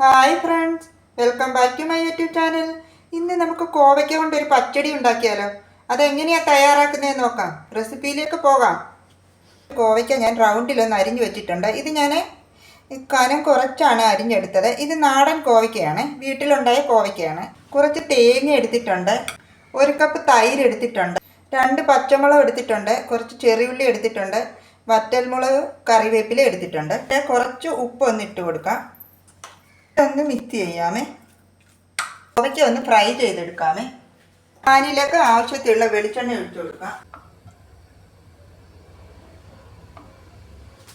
Hi friends welcome back to my YouTube channel ഇന്ന് നമുക്ക് കോവയ്ക്ക കൊണ്ട് ഒരു പച്ചടി ഉണ്ടാക്കിയാലോ? അതെങ്ങനെയാണ് തയ്യാറാക്കുന്നതെന്ന് നോക്കാം. റെസിപ്പിയിലേക്ക് പോകാം. കോവയ്ക്ക ഞാൻ റൗണ്ടിലൊന്ന് അരിഞ്ഞു വെച്ചിട്ടുണ്ട്. ഇത് ഞാൻ കനം കുറച്ചാണ് അരിഞ്ഞെടുത്തത്. ഇത് നാടൻ കോവയ്ക്കയാണ്. വീട്ടിലുണ്ടായ കോവയ്ക്കയാണ്. കുറച്ച് തേങ്ങ എടുത്തിട്ടുണ്ട്. ഒരു കപ്പ് തൈര് എടുത്തിട്ടുണ്ട്. രണ്ട് പച്ചമുളക് എടുത്തിട്ടുണ്ട്. കുറച്ച് ചെറിയുള്ളി എടുത്തിട്ടുണ്ട്. വറ്റൽമുളക് കറിവേപ്പില എടുത്തിട്ടുണ്ട്. കുറച്ച് ഉപ്പ് ഒന്നിട്ട് കൊടുക്കാം. ഒന്ന് മിക്സ് ചെയ്യാമേ. കോവയ്ക്ക ഒന്ന് ഫ്രൈ ചെയ്തെടുക്കാമേ. പാനിലേക്ക് ആവശ്യത്തിലുള്ള വെളിച്ചെണ്ണ ഒഴിച്ചു കൊടുക്കാം.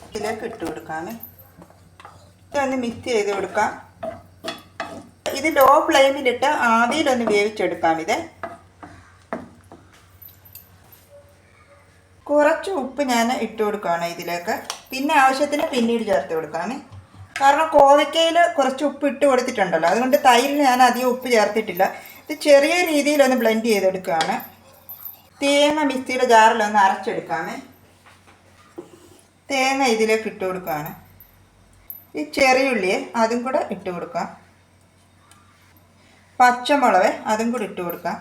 ഇതിലേക്ക് ഇട്ട് കൊടുക്കാമേ. ഒന്ന് മിക്സ് ചെയ്ത് കൊടുക്കാം. ഇത് ലോ ഫ്ലെയിമിലിട്ട് ആവിയിലൊന്ന് വേവിച്ചെടുക്കാം ഇത്. കുറച്ച് ഉപ്പ് ഞാൻ ഇട്ട് കൊടുക്കുകയാണ് ഇതിലേക്ക്. പിന്നെ ആവശ്യത്തിന് പിന്നീട് ചേർത്ത് കൊടുക്കാമേ. കാരണം കോവയ്ക്കയിൽ കുറച്ച് ഉപ്പ് ഇട്ട് കൊടുത്തിട്ടുണ്ടല്ലോ. അതുകൊണ്ട് തൈരിൽ ഞാൻ അധികം ഉപ്പ് ചേർത്തിട്ടില്ല. ഇത് ചെറിയ രീതിയിലൊന്ന് ബ്ലെൻഡ് ചെയ്തെടുക്കുകയാണ് തേങ്ങ മിക്സിയുടെ ജാറിലൊന്ന് അരച്ചെടുക്കാമേ. തേങ്ങ ഇതിലേക്ക് ഇട്ട് കൊടുക്കുകയാണ് ഈ ചെറിയുള്ളിയെ അതും കൂടെ ഇട്ട് കൊടുക്കാം. പച്ചമുളക് അതും കൂടെ ഇട്ട് കൊടുക്കാം.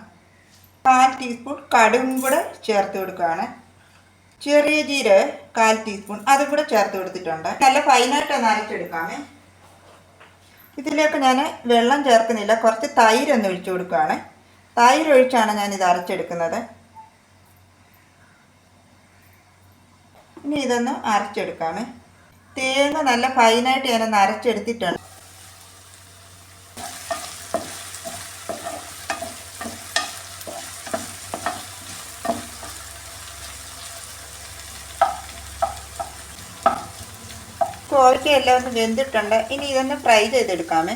കാൽ ടീസ്പൂൺ കടുകും കൂടെ ചേർത്ത് കൊടുക്കുകയാണ് ചെറിയ ജീരക കാൽ ടീസ്പൂൺ അതും കൂടെ ചേർത്ത് കൊടുത്തിട്ടുണ്ട്. നല്ല ഫൈനായിട്ട് ഒന്ന് അരച്ചെടുക്കാമേ. ഇതിലേക്ക് ഞാൻ വെള്ളം ചേർക്കുന്നില്ല. കുറച്ച് തൈര് ഒന്ന് ഒഴിച്ചു കൊടുക്കുകയാണ്. തൈരൊഴിച്ചാണ് ഞാൻ ഇത് അരച്ചെടുക്കുന്നത്. ഇനി ഇതൊന്ന് അരച്ചെടുക്കാമേ. തേങ്ങ നല്ല ഫൈനായിട്ട് ഞാനൊന്ന് അരച്ചെടുത്തിട്ടുണ്ട്. കോവയ്ക്കയെല്ലാം ഒന്ന് വെന്തിട്ടുണ്ട്. ഇനി ഇതൊന്ന് ഫ്രൈ ചെയ്തെടുക്കാമേ.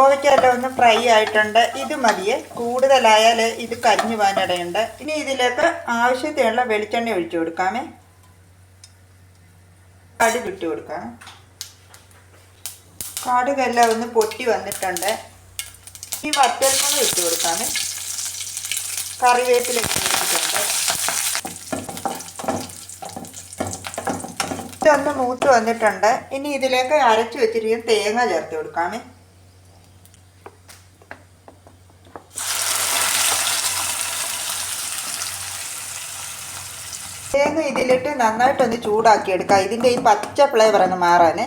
കോവയ്ക്കെല്ലാം ഒന്ന് ഫ്രൈ ആയിട്ടുണ്ട്. ഇത് മതിയെ. കൂടുതലായാൽ ഇത് കരിഞ്ഞു പോകാനിടയുണ്ട്. ഇനി ഇതിലേക്ക് ആവശ്യത്തിനുള്ള വെളിച്ചെണ്ണ ഒഴിച്ചു കൊടുക്കാമേ. കടുക് ഇട്ട് കൊടുക്കാം. കടുകെല്ലാം ഒന്ന് പൊട്ടി വന്നിട്ടുണ്ട്. ഈ വറ്റൽമുളക് ഇട്ട് കൊടുക്കാമേ. കറിവേപ്പില ഇട്ട് ഇതൊന്ന് മൂത്ത് വന്നിട്ടുണ്ട്. ഇനി ഇതിലേക്ക് അരച്ചു വെച്ചിരിക്കുന്ന തേങ്ങ ചേർത്ത് കൊടുക്കാമേ. തേങ്ങ ഇതിലിട്ട് നന്നായിട്ടൊന്ന് ചൂടാക്കി എടുക്കാം ഇതിന്റെ ഈ പച്ച ഫ്ലേവർ ഒന്ന് മാറാൻ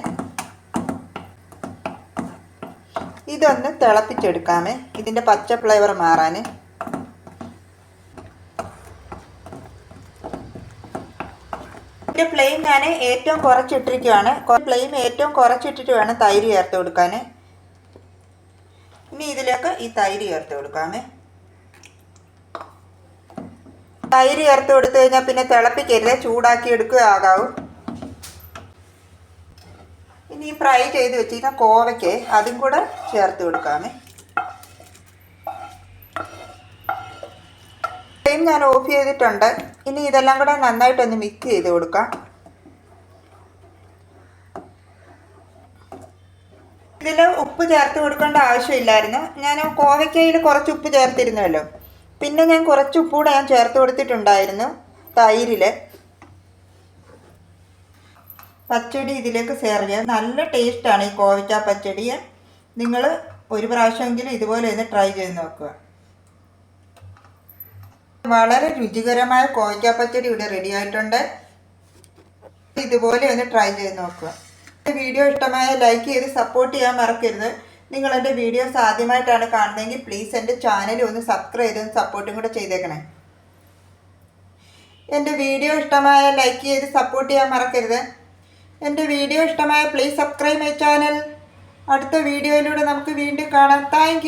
ഇതൊന്ന് തിളപ്പിച്ചെടുക്കാമേ. ഇതിന്റെ പച്ച ഫ്ലേവർ മാറാൻ ഇതിന്റെ ഫ്ലെയിം ഞാൻ ഏറ്റവും കുറച്ചിട്ടിരിക്കുകയാണ് ഫ്ലെയിം ഏറ്റവും കുറച്ചിട്ടിട്ട് വേണം തൈര് ചേർത്ത് കൊടുക്കാൻ ഇനി ഇതിലേക്ക് ഈ തൈര് ചേർത്ത് കൊടുക്കാമേ. തൈര് ചേർത്ത് കൊടുത്തു കഴിഞ്ഞാൽ പിന്നെ തിളപ്പിക്കരുത് ചൂടാക്കി എടുക്കുക ആകാവും ഇനി ഫ്രൈ ചെയ്ത് വെച്ചിരുന്ന കോവയ്ക്ക് അതും കൂടെ ചേർത്ത് കൊടുക്കാമേ. ഫ്ലെയിം ഞാൻ ഓഫ് ചെയ്തിട്ടുണ്ട്. ഇനി ഇതെല്ലാം കൂടെ നന്നായിട്ടൊന്ന് മിക്സ് ചെയ്ത് കൊടുക്കാം. ഇതിൽ ഉപ്പ് ചേർത്ത് കൊടുക്കേണ്ട ആവശ്യമില്ലായിരുന്നു. ഞാൻ കോവയ്ക്കയിൽ കുറച്ച് ഉപ്പ് ചേർത്തിരുന്നല്ലോ. പിന്നെ ഞാൻ കുറച്ച് ഉപ്പ് കൂടെ ഞാൻ ചേർത്ത് കൊടുത്തിട്ടുണ്ടായിരുന്നു. തൈരിൽ പച്ചടി ഇതിലേക്ക് ചെയ്യാം. നല്ല ടേസ്റ്റാണ് ഈ കോവയ്ക്ക പച്ചടി. നിങ്ങൾ ഒരു പ്രാവശ്യമെങ്കിലും ഇതുപോലെ ഒന്ന് ട്രൈ ചെയ്ത് നോക്കുക. വളരെ രുചികരമായ കോവയ്ക്ക പച്ചടി ഇവിടെ റെഡി ആയിട്ടുണ്ട്. ഇതുപോലെ ഒന്ന് ട്രൈ ചെയ്ത് നോക്കുക. വീഡിയോ ഇഷ്ടമായ ലൈക്ക് ചെയ്ത് സപ്പോർട്ട് ചെയ്യാൻ മറക്കരുത്. നിങ്ങൾ എന്റെ വീഡിയോസ് ആദ്യമായിട്ടാണ് കാണുന്നതെങ്കിൽ പ്ലീസ് എന്റെ ചാനൽ ഒന്ന് സബ്സ്ക്രൈബ് ചെയ്ത് സപ്പോർട്ടും കൂടെ ചെയ്തേക്കണേ. എന്റെ വീഡിയോ ഇഷ്ടമായ ലൈക്ക് ചെയ്ത് സപ്പോർട്ട് ചെയ്യാൻ മറക്കരുത്. എന്റെ വീഡിയോ ഇഷ്ടമായ പ്ലീസ് സബ്സ്ക്രൈബ് മൈ ചാനൽ അടുത്ത വീഡിയോയിലൂടെ നമുക്ക് വീണ്ടും കാണാം. താങ്ക്